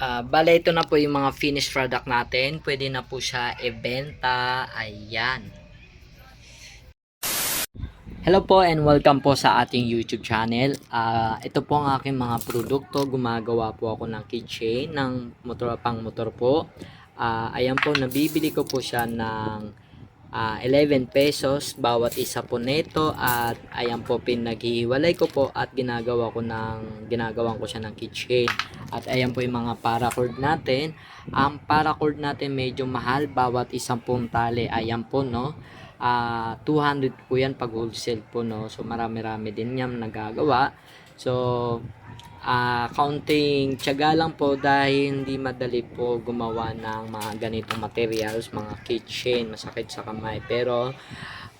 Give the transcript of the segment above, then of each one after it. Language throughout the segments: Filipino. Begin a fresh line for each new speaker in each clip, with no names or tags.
Ah, bale, ito na po yung mga finished product natin. Pwede na po siya ibenta. Ayan. Hello po and welcome po sa ating YouTube channel. Ah, ito po ang aking mga produkto. Gumagawa po ako ng keychain ng motor pang motor po. Ah, ayan po, nabibili ko po siya ng ah, 11 pesos bawat isa po nito at ayan po pinaghihiwalay ko po at ginagawa ko ng ginagawan ko siya ng keychain. At ayan po yung mga paracord natin. Ang paracord natin medyo mahal bawat isang pong tali. Ayan po no. Ah, 200 po yan pag wholesale po no. So marami-rami din yan nagagawa. So ah kaunting tiyaga lang po dahil hindi madali po gumawa ng mga ganitong materials, mga keychain, masakit sa kamay. Pero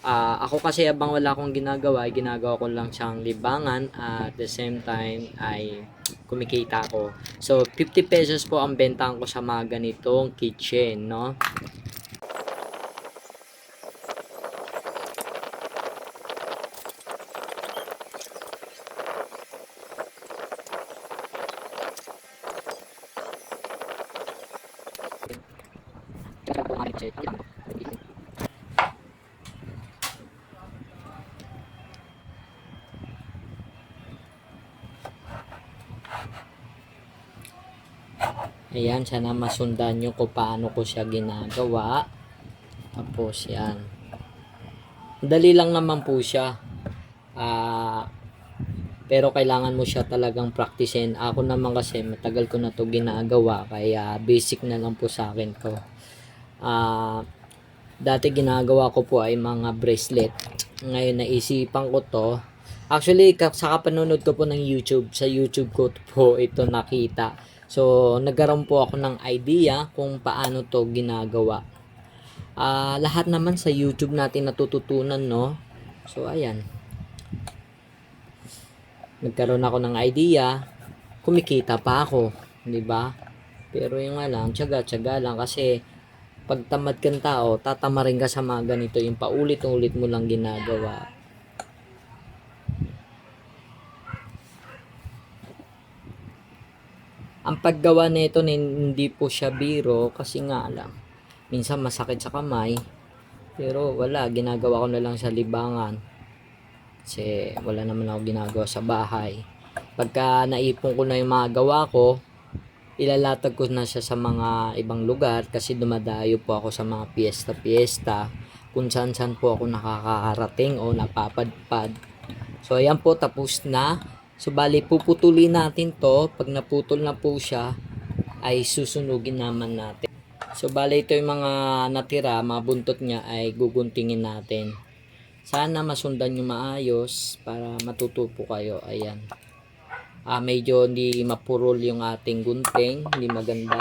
ah, ako kasi abang wala akong ginagawa, ginagawa ko lang siyang libangan at the same time ay kumikita ko. So 50 pesos po ang bentahan ko sa mga ganitong keychain, no? Ayan, sana masundan nyo kung paano ko siya ginagawa. Tapos yan. Dali lang naman po siya. Ah, pero kailangan mo siya talagang practicein. Ako naman kasi matagal ko na to ginagawa kaya basic na lang po sa akin to. Ah, dati ginagawa ko po ay mga bracelet. Ngayon naisipan ko to. Actually, sa kapanunod ko po ng YouTube, sa YouTube ko po ito nakita. So, nagkaroon po ako ng idea kung paano to ginagawa. Ah, lahat naman sa YouTube natin natututunan, no? So, ayan. Nagkaroon ako ng idea, kumikita pa ako, 'di ba? Pero yung nga lang, tiyaga-tiyaga lang kasi pag tamad kang tao, tatama rin ka sa mga ganito, yung paulit-ulit mo lang ginagawa. Ang paggawa nito hindi po siya biro kasi nga lang, minsan masakit sa kamay, pero wala, ginagawa ko na lang sa libangan. Kasi wala naman ako ginagawa sa bahay. Pagka naipon ko na yung mga gawa ko, ilalatag ko na siya sa mga ibang lugar kasi dumadayo po ako sa mga piyesta-piyesta kung saan saan po ako nakakarating o napapadpad. So ayan po tapos na. So bali puputulin natin to. Pag naputol na po siya ay susunugin naman natin. So bali ito yung mga natira, mga buntot niya ay guguntingin natin. Sana masundan nyo maayos para matuto kayo. Ayan. Ah, medyo hindi mapurol yung ating gunting. Hindi maganda.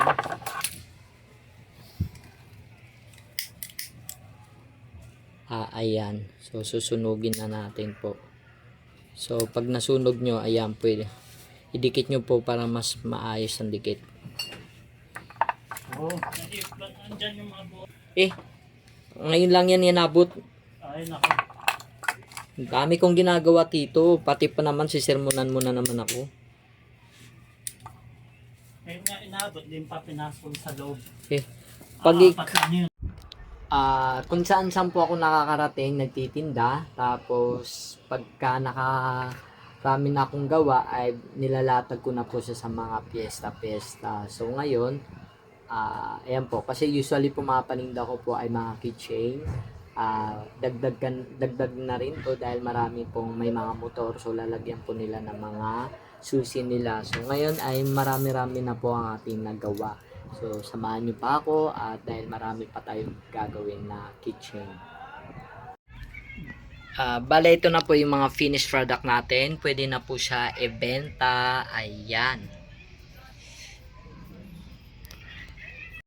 Ah, ayan. So, susunugin na natin po. So, pag nasunog nyo, ayan, pwede. Idikit nyo po para mas maayos ang dikit.
Buo.
Eh, ngayon lang yan inabot.
Ay, nako.
Ang dami kong ginagawa tito. Pati pa naman sisermonan mo na naman ako.
Ngayon nga inabot, din pa pinasok sa loob.
Eh, pag,
ah,
Ah, kung saan saan po ako nakakarating, nagtitinda. Tapos, pagka nakarami na akong gawa, ay nilalatag ko na po siya sa mga piyesta-piyesta. So, ngayon, ah, ayan po. Kasi usually pumapaninda ko po ay mga keychain. Ah, dagdag, dagdag na rin to dahil marami pong may mga motor. So, lalagyan po nila ng mga susi nila. So, ngayon ay marami-rami na po ang ating nagawa. So, samahan niyo pa ako at dahil marami pa tayong gagawin na kitchen. Ah, bale ito na po yung mga finished product natin. Pwede na po siya ibenta. Ayan.